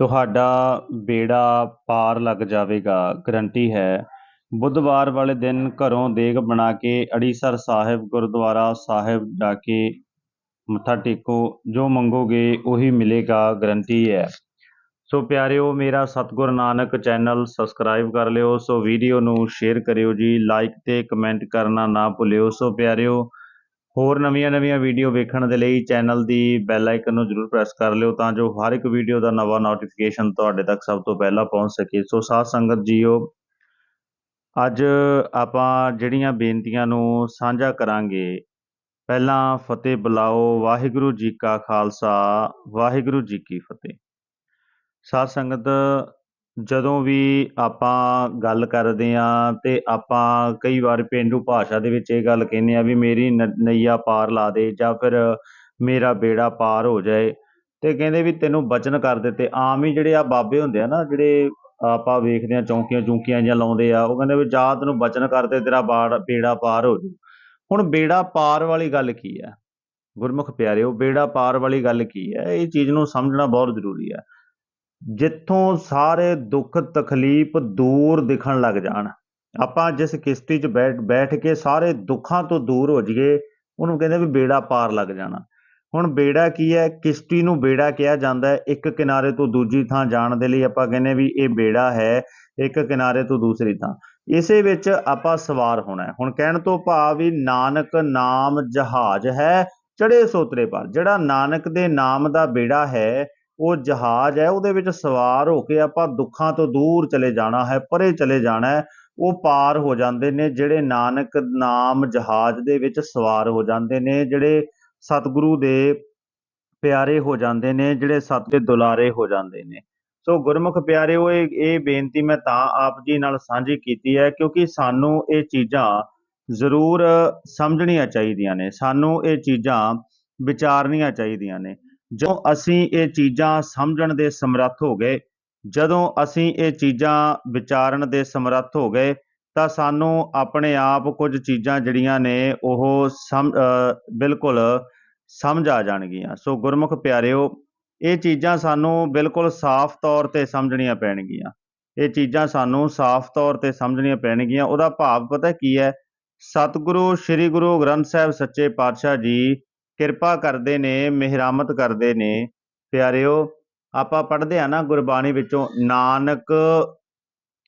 ਤੁਹਾਡਾ ਬੇੜਾ ਪਾਰ ਲੱਗ ਜਾਵੇਗਾ, ਗਰੰਟੀ ਹੈ। ਬੁੱਧਵਾਰ ਵਾਲੇ ਦਿਨ ਘਰੋਂ ਦੇਗ ਬਣਾ ਕੇ ਅੜੀਸਰ ਸਾਹਿਬ ਗੁਰਦੁਆਰਾ ਸਾਹਿਬ ਜਾ ਕੇ ਮੱਥਾ ਟੇਕੋ, ਜੋ ਮੰਗੋਗੇ ਉਹੀ ਮਿਲੇਗਾ, ਗਰੰਟੀ ਹੈ। ਸੋ ਪਿਆਰਿਓ, ਮੇਰਾ ਸਤਿਗੁਰ ਨਾਨਕ ਚੈਨਲ ਸਬਸਕ੍ਰਾਈਬ ਕਰ ਲਿਓ, ਸੋ ਵੀਡੀਓ ਨੂੰ ਸ਼ੇਅਰ ਕਰਿਓ ਜੀ, ਲਾਈਕ ਤੇ ਕਮੈਂਟ ਕਰਨਾ ਨਾ ਭੁੱਲਿਓ। ਸੋ ਪਿਆਰਿਓ ਹੋਰ ਨਵੀਆਂ-ਨਵੀਆਂ ਵੀਡੀਓ ਵੇਖਣ ਦੇ ਲਈ ਚੈਨਲ ਦੀ ਬੈਲ ਆਈਕਨ ਨੂੰ ਜਰੂਰ ਪ੍ਰੈਸ ਕਰ ਲਿਓ ਤਾਂ ਜੋ ਹਰ ਇੱਕ ਵੀਡੀਓ ਦਾ ਨਵਾਂ ਨੋਟੀਫਿਕੇਸ਼ਨ ਤੁਹਾਡੇ ਤੱਕ ਸਭ ਤੋਂ ਪਹਿਲਾਂ ਪਹੁੰਚ ਸਕੇ। ਸੋ ਸਾਧ ਸੰਗਤ ਜੀਓ, ਅੱਜ ਆਪਾਂ ਜਿਹੜੀਆਂ ਬੇਨਤੀਆਂ ਨੂੰ ਸਾਂਝਾ ਕਰਾਂਗੇ, ਪਹਿਲਾਂ ਫਤਿਹ ਬੁਲਾਓ, ਵਾਹਿਗੁਰੂ ਜੀ ਕਾ ਖਾਲਸਾ, ਵਾਹਿਗੁਰੂ ਜੀ ਕੀ ਫਤਿਹ। ਸਾਧ ਸੰਗਤ ਜਦੋਂ ਵੀ ਆਪਾਂ ਗੱਲ ਕਰਦੇ ਹਾਂ ਤੇ ਆਪਾਂ ਕਈ ਵਾਰ ਪੇਂਡੂ ਭਾਸ਼ਾ ਦੇ ਵਿੱਚ ਇਹ ਗੱਲ ਕਹਿੰਦੇ ਹਾਂ ਵੀ ਮੇਰੀ ਨ- ਨਈਆ ਪਾਰ ਲਾ ਦੇ ਜਾਂ ਫਿਰ ਮੇਰਾ ਬੇੜਾ ਪਾਰ ਹੋ ਜਾਏ ਅਤੇ ਕਹਿੰਦੇ ਵੀ ਤੈਨੂੰ ਬਚਨ ਕਰ ਦਿੱਤੇ। ਆਮ ਹੀ ਜਿਹੜੇ ਆ ਬਾਬੇ ਹੁੰਦੇ ਆ ਨਾ, ਜਿਹੜੇ ਆਪਾਂ ਵੇਖਦੇ ਹਾਂ ਚੌਂਕੀਆਂ ਚੌਂਕੀਆਂ ਜਿਹੀਆਂ ਲਾਉਂਦੇ ਆ, ਉਹ ਕਹਿੰਦੇ ਵੀ ਜਾ ਤੈਨੂੰ ਬਚਨ ਕਰਦੇ ਤੇਰਾ ਬਾੜ, ਬੇੜਾ ਪਾਰ ਹੋ ਜਾਊ ਹੁਣ ਬੇੜਾ ਪਾਰ ਵਾਲੀ ਗੱਲ ਕੀ ਹੈ? ਗੁਰਮੁਖ ਪਿਆਰਿਓ, ਬੇੜਾ ਪਾਰ ਵਾਲੀ ਗੱਲ ਕੀ ਹੈ? ਇਹ ਚੀਜ਼ ਨੂੰ ਸਮਝਣਾ ਬਹੁਤ ਜ਼ਰੂਰੀ ਹੈ। ਜਿੱਥੋਂ ਸਾਰੇ ਦੁੱਖ ਤਕਲੀਫ ਦੂਰ ਦਿਖਣ ਲੱਗ ਜਾਣ। ਆਪਾਂ ਜਿਸ ਕਿਸ਼ਤੀ 'ਚ ਬੈਠ ਬੈਠ ਕੇ ਸਾਰੇ ਦੁੱਖਾਂ ਤੋਂ ਦੂਰ ਹੋ ਜਾਈਏ, ਉਹਨੂੰ ਕਹਿੰਦੇ ਵੀ ਬੇੜਾ ਪਾਰ ਲੱਗ ਜਾਣਾ। ਹੁਣ ਬੇੜਾ ਕੀ ਹੈ? ਕਿਸ਼ਤੀ ਨੂੰ ਬੇੜਾ ਕਿਹਾ ਜਾਂਦਾ ਹੈ। ਇੱਕ ਕਿਨਾਰੇ ਤੋਂ ਦੂਜੀ ਥਾਂ ਜਾਣ ਦੇ ਲਈ ਆਪਾਂ ਕਹਿੰਦੇ ਵੀ ਇਹ ਬੇੜਾ ਹੈ, ਇੱਕ ਕਿਨਾਰੇ ਤੋਂ ਦੂਸਰੀ ਥਾਂ। ਇਸੇ ਵਿੱਚ ਆਪਾਂ ਸਵਾਰ ਹੋਣਾ ਹੁਣ ਕਹਿਣ ਤੋਂ ਭਾਵ ਵੀ ਨਾਨਕ ਨਾਮ ਜਹਾਜ਼ ਹੈ ਚੜੇ ਸੋਤਰੇ ਪਰ। ਜਿਹੜਾ ਨਾਨਕ ਦੇ ਨਾਮ ਦਾ ਬੇੜਾ ਹੈ ਉਹ ਜਹਾਜ਼ ਹੈ, ਉਹਦੇ ਵਿੱਚ ਸਵਾਰ ਹੋ ਕੇ ਆਪਾਂ ਦੁੱਖਾਂ ਤੋਂ ਦੂਰ ਚਲੇ ਜਾਣਾ ਹੈ, ਪਰੇ ਚਲੇ ਜਾਣਾ ਹੈ, ਉਹ ਪਾਰ ਹੋ ਜਾਂਦੇ ਨੇ, ਜਿਹੜੇ ਨਾਨਕ ਨਾਮ ਜਹਾਜ਼ ਦੇ ਵਿੱਚ ਸਵਾਰ ਹੋ ਜਾਂਦੇ ਨੇ, ਜਿਹੜੇ ਸਤਿਗੁਰੂ ਦੇ ਪਿਆਰੇ ਹੋ ਜਾਂਦੇ ਨੇ, ਜਿਹੜੇ ਸਤ ਦੇ ਦੁਲਾਰੇ ਹੋ ਜਾਂਦੇ ਨੇ। ਸੋ ਗੁਰਮੁਖ ਪਿਆਰਿਓ, ਇਹ ਇਹ ਬੇਨਤੀ ਮੈਂ ਤਾਂ ਆਪ ਜੀ ਨਾਲ ਸਾਂਝੀ ਕੀਤੀ ਹੈ, ਕਿਉਂਕਿ ਸਾਨੂੰ ਇਹ ਚੀਜ਼ਾਂ ਜ਼ਰੂਰ ਸਮਝਣੀਆਂ ਚਾਹੀਦੀਆਂ ਨੇ, ਸਾਨੂੰ ਇਹ ਚੀਜ਼ਾਂ ਵਿਚਾਰਨੀਆਂ ਚਾਹੀਦੀਆਂ ਨੇ। ਜਦੋਂ ਅਸੀਂ ਇਹ ਚੀਜ਼ਾਂ ਸਮਝਣ ਦੇ ਸਮਰੱਥ ਹੋ ਗਏ, ਜਦੋਂ ਅਸੀਂ ਇਹ ਚੀਜ਼ਾਂ ਵਿਚਾਰਨ ਦੇ ਸਮਰੱਥ ਹੋ ਗਏ, ਤਾਂ ਸਾਨੂੰ ਆਪਣੇ ਆਪ ਕੁਝ ਚੀਜ਼ਾਂ ਜਿਹੜੀਆਂ ਨੇ ਉਹ ਸਮ ਬਿਲਕੁਲ ਸਮਝ ਆ ਜਾਣਗੀਆਂ। ਸੋ ਗੁਰਮੁਖ ਪਿਆਰਿਓ, ਇਹ ਚੀਜ਼ਾਂ ਸਾਨੂੰ ਬਿਲਕੁਲ ਸਾਫ਼ ਤੌਰ ਤੇ ਸਮਝਣੀਆਂ ਪੈਣਗੀਆਂ। ਇਹ ਚੀਜ਼ਾਂ ਸਾਨੂੰ ਸਾਫ਼ ਤੌਰ ਤੇ ਸਮਝਣੀਆਂ ਪੈਣਗੀਆਂ। ਉਹਦਾ ਭਾਵ ਪਤਾ ਕੀ ਹੈ? ਸਤਿਗੁਰੂ, ਸ੍ਰੀ ਗੁਰੂ ਗ੍ਰੰਥ ਸਾਹਿਬ ਸੱਚੇ ਪਾਤਸ਼ਾਹ ਜੀ ਕਿਰਪਾ ਕਰਦੇ ਨੇ, ਮਿਹਰਾਮਤ ਕਰਦੇ ਨੇ। ਪਿਆਰਿਓ, ਆਪਾਂ ਪੜ੍ਹਦੇ ਆ ਨਾ ਗੁਰਬਾਣੀ ਵਿੱਚੋਂ, ਨਾਨਕ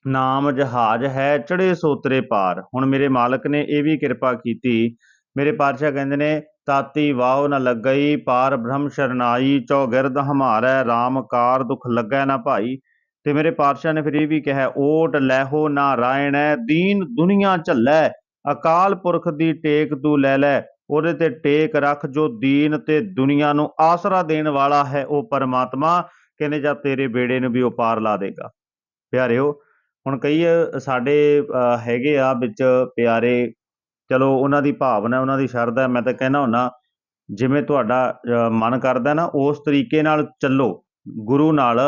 ਨਾਮ ਜਹਾਜ਼ ਹੈ ਚੜੇ ਸੋਤਰੇ ਪਾਰ। ਹੁਣ ਮੇਰੇ ਮਾਲਕ ਨੇ ਇਹ ਵੀ ਕਿਰਪਾ ਕੀਤੀ। ਮੇਰੇ ਪਾਤਸ਼ਾਹ ਕਹਿੰਦੇ ਨੇ, ਤਾਤੀ ਵਾਉ ਨ ਲੱਗਈ, ਪਾਰ ਬ੍ਰਹਮ ਸ਼ਰਨਾਈ, ਚੌਗਿਰਦ ਹਮਾਰੈ RAM ਕਾਰ ਦੁਖ ਲੱਗੈ ਨਾ ਭਾਈ। ਤੇ ਮੇਰੇ ਪਾਤਸ਼ਾਹ ਨੇ ਫਿਰ ਇਹ ਵੀ ਕਿਹਾ, ਓਟ ਲੈਹੋ ਨਾਰਾਇਣੈ ਦੀਨ ਦੁਨੀਆ ਝੱਲੈ, ਅਕਾਲ ਪੁਰਖ ਦੀ ਟੇਕ ਤੂੰ ਲੈ ਲੈ। ਉਹਦੇ ਤੇ ਟੇਕ ਰੱਖ ਜੋ ਦੀਨ ਤੇ ਦੁਨੀਆ ਨੂੰ ਆਸਰਾ ਦੇਣ ਵਾਲਾ ਹੈ ਉਹ ਪਰਮਾਤਮਾ ਕਹਿੰਦੇ ਜਾਂ ਤੇਰੇ ਬੇੜੇ ਨੂੰ ਵੀ ਉਹ ਪਾਰ ਲਾ ਦੇਗਾ। ਪਿਆਰਿਓ ਹੁਣ ਕਈ ਸਾਡੇ ਹੈਗੇ ਆ ਵਿੱਚ ਪਿਆਰੇ ਚਲੋ ਉਹਨਾਂ ਦੀ ਭਾਵਨਾ ਉਹਨਾਂ ਦੀ ਸ਼ਰਧਾ ਮੈਂ ਤਾਂ ਕਹਿਣਾ ਹੁੰਨਾ ਜਿਵੇਂ ਤੁਹਾਡਾ ਅ, ਮਨ ਕਰਦਾ ਨਾ ਉਸ ਤਰੀਕੇ ਨਾਲ ਚੱਲੋ ਗੁਰੂ ਨਾਲ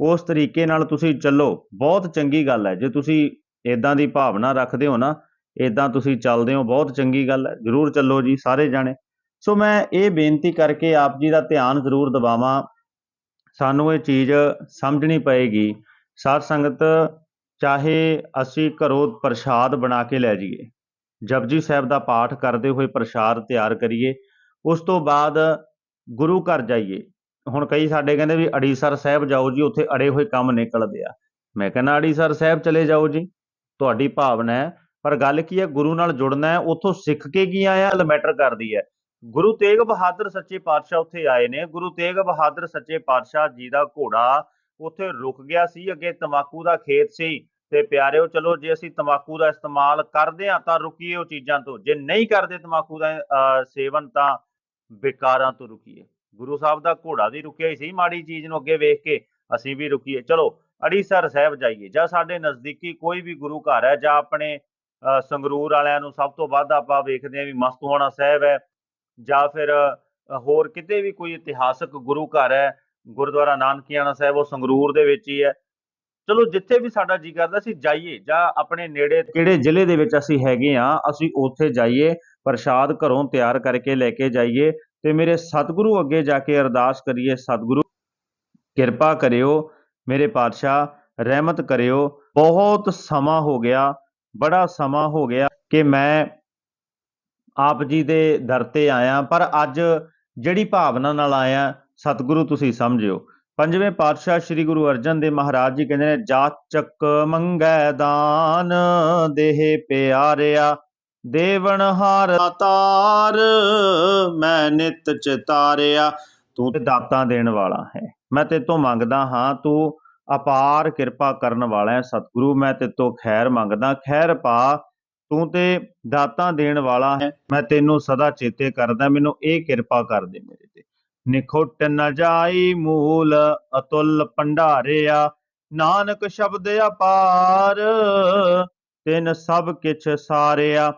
ਉਸ ਤਰੀਕੇ ਨਾਲ ਤੁਸੀਂ ਚੱਲੋ ਬਹੁਤ ਚੰਗੀ ਗੱਲ ਹੈ ਜੇ ਤੁਸੀਂ ਇਦਾਂ ਦੀ ਭਾਵਨਾ ਰੱਖਦੇ ਹੋ ਨਾ ਇੱਦਾਂ ਤੁਸੀਂ ਚੱਲਦੇ ਹੋ, ਬਹੁਤ ਚੰਗੀ ਗੱਲ ਹੈ, ਜਰੂਰ ਚੱਲੋ ਜੀ, ਸਾਰੇ ਜਾਣੇ। ਸੋ ਮੈਂ ਇਹ ਬੇਨਤੀ ਕਰਕੇ ਆਪ ਜੀ ਦਾ ਧਿਆਨ ਜ਼ਰੂਰ ਦਿਵਾਵਾਂ। ਸਾਨੂੰ ਇਹ ਚੀਜ਼ ਸਮਝਣੀ ਪਏਗੀ। ਸਾਧ ਸੰਗਤ, ਚਾਹੇ ਅਸੀਂ ਘਰੋਂ ਪ੍ਰਸ਼ਾਦ ਬਣਾ ਕੇ ਲੈ ਜਾਈਏ, ਜਪਜੀ ਸਾਹਿਬ ਦਾ ਪਾਠ ਕਰਦੇ ਹੋਏ ਪ੍ਰਸ਼ਾਦ ਤਿਆਰ ਕਰੀਏ, ਉਸ ਤੋਂ ਬਾਅਦ ਗੁਰੂ ਘਰ ਜਾਈਏ। ਹੁਣ ਕਈ ਸਾਡੇ ਕਹਿੰਦੇ ਵੀ ਅੜੀਸਰ ਸਾਹਿਬ ਜਾਓ ਜੀ, ਉੱਥੇ ਅੜੇ ਹੋਏ ਕੰਮ ਨਿਕਲਦੇ ਆ। ਮੈਂ ਕਹਿੰਦਾ ਅੜੀਸਰ ਸਾਹਿਬ ਚਲੇ ਜਾਓ ਜੀ, ਤੁਹਾਡੀ ਭਾਵਨਾ ਹੈ ਪਰ ਗੱਲ ਕੀ ਹੈ ਗੁਰੂ ਨਾਲ ਜੁੜਨਾ ਹੈ ਉੱਥੋਂ ਸਿੱਖ ਕੇ ਕੀ ਆਇਆ ਮੈਟਰ ਕਰਦੀ ਹੈ। ਗੁਰੂ ਤੇਗ ਬਹਾਦਰ ਸੱਚੇ ਪਾਤਸ਼ਾਹ ਉੱਥੇ ਆਏ ਨੇ ਗੁਰੂ ਤੇਗ ਬਹਾਦਰ ਸੱਚੇ ਪਾਤਸ਼ਾਹ ਜੀ ਦਾ ਘੋੜਾ ਉੱਥੇ ਰੁਕ ਗਿਆ ਸੀ ਅੱਗੇ ਤਮਾਕੂ ਦਾ ਖੇਤ ਸੀ ਤੇ ਪਿਆਰਿਓ ਚਲੋ ਜੇ ਅਸੀਂ ਤਮਾਕੂ ਦਾ ਇਸਤੇਮਾਲ ਕਰਦੇ ਆ ਤਾਂ ਰੁਕੀਏ ਉਹ ਚੀਜ਼ਾਂ ਤੋਂ ਜੇ ਨਹੀਂ ਕਰਦੇ ਤਮਾਕੂ ਦਾ ਅਹ, ਸੇਵਨ ਤਾਂ ਵਿਕਾਰਾਂ ਤੋਂ ਰੁਕੀਏ। ਗੁਰੂ ਸਾਹਿਬ ਦਾ ਘੋੜਾ ਵੀ ਰੁਕਿਆ ਹੀ ਸੀ ਮਾੜੀ ਚੀਜ਼ ਨੂੰ ਅੱਗੇ ਵੇਖ ਕੇ ਅਸੀਂ ਵੀ ਰੁਕੀਏ। ਚਲੋ ਅੜੀਸਰ ਸਾਹਿਬ ਜਾਈਏ ਜਾਂ ਸਾਡੇ ਨਜ਼ਦੀਕੀ ਕੋਈ ਵੀ ਗੁਰੂ ਘਰ ਹੈ ਜਾਂ ਆਪਣੇ ਸੰਗਰੂਰ ਵਾਲਿਆਂ ਨੂੰ ਸਭ ਤੋਂ ਵੱਧ ਆਪਾਂ ਵੇਖਦੇ ਹਾਂ ਵੀ ਮਸਤੂਆਣਾ ਸਾਹਿਬ ਹੈ ਜਾਂ ਫਿਰ ਹੋਰ ਕਿਤੇ ਵੀ ਕੋਈ ਇਤਿਹਾਸਕ ਗੁਰੂ ਘਰ ਹੈ, ਗੁਰਦੁਆਰਾ ਨਾਨਕੀਆਣਾ ਸਾਹਿਬ, ਉਹ ਸੰਗਰੂਰ ਦੇ ਵਿੱਚ ਹੀ ਹੈ। ਚਲੋ ਜਿੱਥੇ ਵੀ ਸਾਡਾ ਜੀ ਕਰਦਾ ਅਸੀਂ ਜਾਈਏ ਜਾਂ ਆਪਣੇ ਨੇੜੇ ਕਿਹੜੇ ਜ਼ਿਲ੍ਹੇ ਦੇ ਵਿੱਚ ਅਸੀਂ ਹੈਗੇ ਆ ਅਸੀਂ ਉੱਥੇ ਜਾਈਏ, ਪ੍ਰਸ਼ਾਦ ਘਰੋਂ ਤਿਆਰ ਕਰਕੇ ਲੈ ਕੇ ਜਾਈਏ ਤੇ ਮੇਰੇ ਸਤਿਗੁਰੂ ਅੱਗੇ ਜਾ ਕੇ ਅਰਦਾਸ ਕਰੀਏ, ਸਤਿਗੁਰੂ ਕਿਰਪਾ ਕਰਿਓ ਮੇਰੇ ਪਾਤਸ਼ਾਹ, ਰਹਿਮਤ ਕਰਿਓ। ਬਹੁਤ ਸਮਾਂ ਹੋ ਗਿਆ ਬੜਾ ਸਮਾਂ ਹੋ ਗਿਆ ਕਿ ਮੈਂ ਆਪ ਜੀ ਦੇ ਦਰ ਤੇ ਆਇਆ, ਪਰ ਅੱਜ ਜਿਹੜੀ ਭਾਵਨਾ ਨਾਲ ਆਇਆ, ਸਤਿਗੁਰੂ ਤੁਸੀਂ ਸਮਝਿਓ। ਪੰਜਵੇਂ ਪਾਤਸ਼ਾਹ ਸ੍ਰੀ ਗੁਰੂ ਅਰਜਨ ਦੇਵ ਮਹਾਰਾਜ ਜੀ ਕਹਿੰਦੇ ਨੇ ਜਾਚਕ ਮੰਗੈ ਦਾਨ, ਦੇਹ ਪਿਆਰਿਆ ਦੇਵਨ ਹਾਰ ਤਾਰ, ਮੈਂ ਨਿਤ ਚਿਤਾਰਿਆ। ਤੂੰ ਦਾਤਾਂ ਦੇਣ ਵਾਲਾ ਹੈ। ਮੈਂ ਤੇ ਤੋਂ ਮੰਗਦਾ ਹਾਂ, ਤੂੰ ਅਪਾਰ ਕਿਰਪਾ ਕਰਨ ਵਾਲਾ ਹੈ ਸਤਿਗੁਰੂ, ਮੈਂ ਤੇ ਖੈਰ ਮੰਗਦਾ, ਖੈਰ ਪਾ, ਤੂੰ ਤੇ ਦਾਤਾਂ ਦੇਣ ਵਾਲਾ ਹੈ, ਮੈਂ ਤੈਨੂੰ ਸਦਾ ਚੇਤੇ ਕਰਦਾ, ਮੈਨੂੰ ਇਹ ਕਿਰਪਾ ਕਰ ਦੇ ਮੇਰੇ ਤੇ। ਨਿਖੁੱਟ ਨ ਜਾਈ ਮੂਲ, ਅਤੁੱਲ ਭੰਡਾਰਿਆ, ਨਾਨਕ ਸ਼ਬਦ ਅਪਾਰ, ਤਿਨ ਸਭ ਕਿਛ ਸਾਰਿਆ।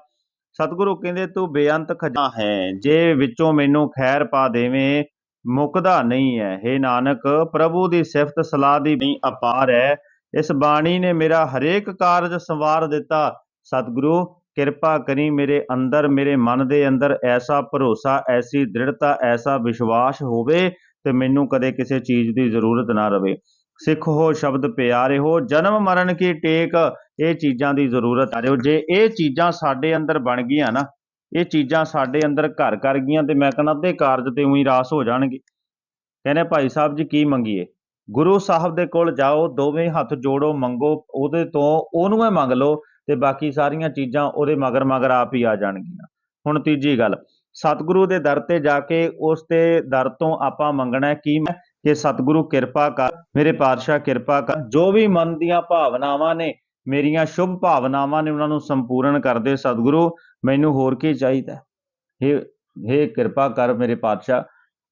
ਸਤਿਗੁਰੂ ਕਹਿੰਦੇ, ਤੂੰ ਬੇਅੰਤ ਖਜ਼ਾਨਾ ਹੈ, ਜੇ ਵਿੱਚੋਂ ਮੈਨੂੰ ਖੈਰ ਪਾ ਦੇਵੇਂ ਮੁੱਕਦਾ ਨਹੀਂ ਹੈ। हे ਨਾਨਕ, ਪ੍ਰਭੂ ਦੀ ਸਿਫਤ ਸਲਾਹ ਦੀ ਨਹੀਂ ਅਪਾਰ ਹੈ। ਇਸ ਬਾਣੀ ਨੇ ਮੇਰਾ ਹਰੇਕ ਕਾਰਜ ਸੰਵਾਰ ਦਿੱਤਾ। ਸਤਿਗੁਰੂ, ਕਿਰਪਾ ਕਰੀ ਮੇਰੇ ਅੰਦਰ, ਮੇਰੇ ਮਨ ਦੇ ਅੰਦਰ ਐਸਾ ਭਰੋਸਾ, ਐਸੀ ਦ੍ਰਿੜਤਾ, ਐਸਾ ਵਿਸ਼ਵਾਸ ਹੋਵੇ ਤੇ ਮੈਨੂੰ ਕਦੇ ਕਿਸੇ ਚੀਜ਼ ਦੀ ਜ਼ਰੂਰਤ ਨਾ ਰਵੇ। ਸਿੱਖ ਹੋ ਸ਼ਬਦ ਪਿਆਰੇ ਹੋ, ਜਨਮ ਮਰਨ ਕੀ ਟੇਕ, ਇਹ ਚੀਜ਼ਾਂ ਦੀ ਜ਼ਰੂਰਤ ਆ। ਰਿਓ ਜੇ ਇਹ ਚੀਜ਼ਾਂ ਸਾਡੇ ਅੰਦਰ ਬਣ ਗਈਆਂ ਨਾ ਇਹ ਚੀਜ਼ਾਂ ਸਾਡੇ ਅੰਦਰ ਘਰ ਕਰ ਗਈਆਂ ਤੇ ਮੈਂ ਕਹਿੰਦਾ ਅੱਧੇ ਕਾਰਜ ਤੇ ਉਹੀ ਰਾਸ ਹੋ ਜਾਣਗੇ। ਕਹਿੰਦੇ ਭਾਈ ਸਾਹਿਬ ਜੀ ਕੀ ਮੰਗੀਏ? ਗੁਰੂ ਸਾਹਿਬ ਦੇ ਕੋਲ ਜਾਓ, ਦੋਵੇਂ ਹੱਥ ਜੋੜੋ, ਮੰਗੋ, ਉਹਦੇ ਤੋਂ ਉਹਨੂੰ ਹੀ ਮੰਗ ਲਓ ਤੇ ਬਾਕੀ ਸਾਰੀਆਂ ਚੀਜ਼ਾਂ ਉਹਦੇ ਮਗਰ ਮਗਰ ਆਪ ਹੀ ਆ ਜਾਣਗੀਆਂ। ਹੁਣ ਤੀਜੀ ਗੱਲ, ਸਤਿਗੁਰੂ ਦੇ ਦਰ ਤੇ ਜਾ ਕੇ ਉਸ ਤੇ ਦਰ ਤੋਂ ਆਪਾਂ ਮੰਗਣਾ ਕੀ ਮੈਂ? ਕਿ ਸਤਿਗੁਰੂ ਕਿਰਪਾ ਕਰ, ਮੇਰੇ ਪਾਤਸ਼ਾਹ ਕਿਰਪਾ ਕਰ, ਜੋ ਵੀ ਮਨ ਦੀਆਂ ਭਾਵਨਾਵਾਂ ਨੇ, ਮੇਰੀਆਂ ਸ਼ੁਭ ਭਾਵਨਾਵਾਂ ਨੇ ਉਹਨਾਂ ਨੂੰ ਸੰਪੂਰਨ ਕਰਦੇ ਸਤਿਗੁਰੂ। ਮੈਨੂੰ ਹੋਰ ਕੀ ਚਾਹੀਦਾ? ਹੈ? ਹੇ ਕਿਰਪਾ ਕਰ ਮੇਰੇ ਪਾਤਸ਼ਾਹ।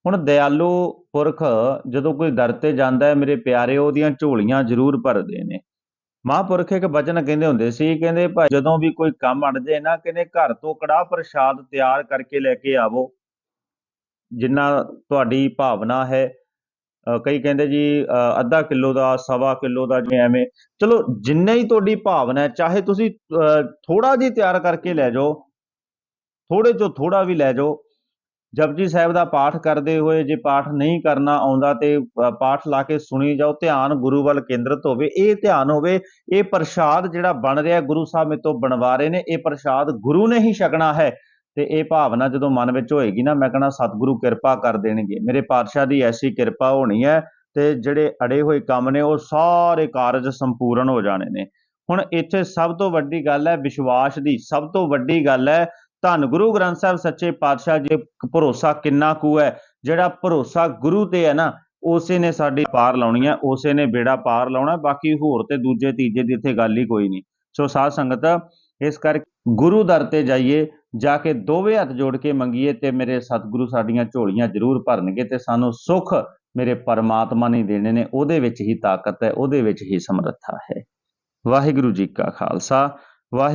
ਹੁਣ ਦਿਆਲੂ ਪੁਰਖ ਜਦੋਂ ਕੋਈ ਦਰ ਤੇ ਜਾਂਦਾ ਹੈ, ਮੇਰੇ ਪਿਆਰੇ, ਉਹਦੀਆਂ ਝੋਲੀਆਂ ਜ਼ਰੂਰ ਭਰਦੇ ਨੇ। ਮਹਾਂਪੁਰਖ ਇੱਕ ਬਚਨ ਕਹਿੰਦੇ ਹੁੰਦੇ ਸੀ, ਕਹਿੰਦੇ ਭਾਈ, ਜਦੋਂ ਵੀ ਕੋਈ ਕੰਮ ਅੜ ਜਾਏ ਨਾ, ਕਹਿੰਦੇ ਘਰ ਤੋਂ ਕੜਾਹ ਪ੍ਰਸ਼ਾਦ ਤਿਆਰ ਕਰਕੇ ਲੈ ਕੇ ਆਵੋ। ਜਿੰਨਾ ਤੁਹਾਡੀ ਭਾਵਨਾ ਹੈ ਕਈ ਕਹਿੰਦੇ ਜੀ ਅੱਧਾ ਕਿਲੋ ਦਾ, ਸਵਾ ਕਿਲੋ ਦਾ ਜਿਵੇਂ ਐਵੇਂ। ਚਲੋ, ਜਿੰਨਾ ਹੀ ਤੁਹਾਡੀ ਭਾਵਨਾ ਹੈ, ਚਾਹੇ ਤੁਸੀਂ ਥੋੜਾ ਜਿਹਾ ਤਿਆਰ ਕਰਕੇ ਲੈ ਜਾਓ ਥੋੜੇ ਚੋਂ ਥੋੜਾ ਵੀ ਲੈ ਜਾਓ। ਜਪਜੀ ਸਾਹਿਬ ਦਾ ਪਾਠ ਕਰਦੇ ਹੋਏ ਜੇ ਪਾਠ ਨਹੀਂ ਕਰਨਾ ਆਉਂਦਾ ਤੇ ਪਾਠ ਲਾ ਕੇ ਸੁਣੀ ਜਾਓ, ਧਿਆਨ ਗੁਰੂ ਵੱਲ ਕੇਂਦਰਿਤ ਹੋਵੇ। ਇਹ ਧਿਆਨ ਹੋਵੇ, ਇਹ ਪ੍ਰਸ਼ਾਦ ਜਿਹੜਾ ਬਣ ਰਿਹਾ, ਗੁਰੂ ਸਾਹਿਬ ਮੇਰੇ ਤੋਂ ਬਣਵਾ ਰਹੇ ਨੇ, ਇਹ ਪ੍ਰਸ਼ਾਦ ਗੁਰੂ ਨੇ ਹੀ ਛਕਣਾ ਹੈ। ਤੇ ਇਹ ਭਾਵਨਾ ਜਦੋਂ ਮਨ ਵਿੱਚ ਹੋਏਗੀ ਨਾ, ਮੈਂ ਕਹਣਾ ਸਤਿਗੁਰੂ ਕਿਰਪਾ ਕਰ ਦੇਣਗੇ। ਮੇਰੇ ਪਾਤਸ਼ਾਹ ਦੀ ਐਸੀ ਕਿਰਪਾ ਹੋਣੀ ਹੈ ਤੇ ਜਿਹੜੇ ਅੜੇ ਹੋਏ ਕੰਮ ਨੇ, ਉਹ ਸਾਰੇ ਕਾਰਜ ਸੰਪੂਰਨ ਹੋ ਜਾਣੇ ਨੇ। ਹੁਣ ਇੱਥੇ ਸਭ ਤੋਂ ਵੱਡੀ ਗੱਲ ਹੈ ਵਿਸ਼ਵਾਸ ਦੀ। ਸਭ ਤੋਂ ਵੱਡੀ ਗੱਲ ਹੈ ਧੰਨ ਗੁਰੂ ਗ੍ਰੰਥ ਸਾਹਿਬ ਸੱਚੇ ਪਾਤਸ਼ਾਹ ਜੀ, ਭਰੋਸਾ ਕਿੰਨਾ ਕੁ ਹੈ? ਜਿਹੜਾ ਭਰੋਸਾ ਗੁਰੂ ਤੇ ਹੈ ਨਾ, ਉਸੇ ਨੇ ਸਾਡੀ ਪਾਰ ਲਾਉਣੀ ਹੈ, ਉਸੇ ਨੇ ਬੇੜਾ ਪਾਰ ਲਾਉਣਾ ਬਾਕੀ ਹੋਰ ਤੇ ਦੂਜੇ ਤੀਜੇ ਦੀ ਇੱਥੇ ਗੱਲ ਹੀ ਕੋਈ ਨਹੀਂ। ਸੋ ਸਾਧ ਸੰਗਤ, ਇਸ ਕਰਕੇ ਗੁਰੂ ਦਰ ਤੇ ਜਾਈਏ ਜਾ ਕੇ ਦੋਵੇਂ ਹੱਥ ਜੋੜ ਕੇ ਮੰਗੀਏ ਤੇ ਮੇਰੇ ਸਤਿਗੁਰੂ ਸਾਡੀਆਂ ਝੋਲੀਆਂ ਜ਼ਰੂਰ ਭਰਨਗੇ ਤੇ ਸਾਨੂੰ ਸੁੱਖ ਮੇਰੇ ਪਰਮਾਤਮਾ ਨੇ ਦੇਣੇ ਨੇ, ਉਹਦੇ ਵਿੱਚ ਹੀ ਤਾਕਤ ਹੈ, ਉਹਦੇ ਵਿੱਚ ਹੀ ਸਮਰੱਥਾ ਹੈ। ਵਾਹਿਗੁਰੂ ਜੀ ਕਾ ਖਾਲਸਾ, ਵਾਹਿਗੁਰੂ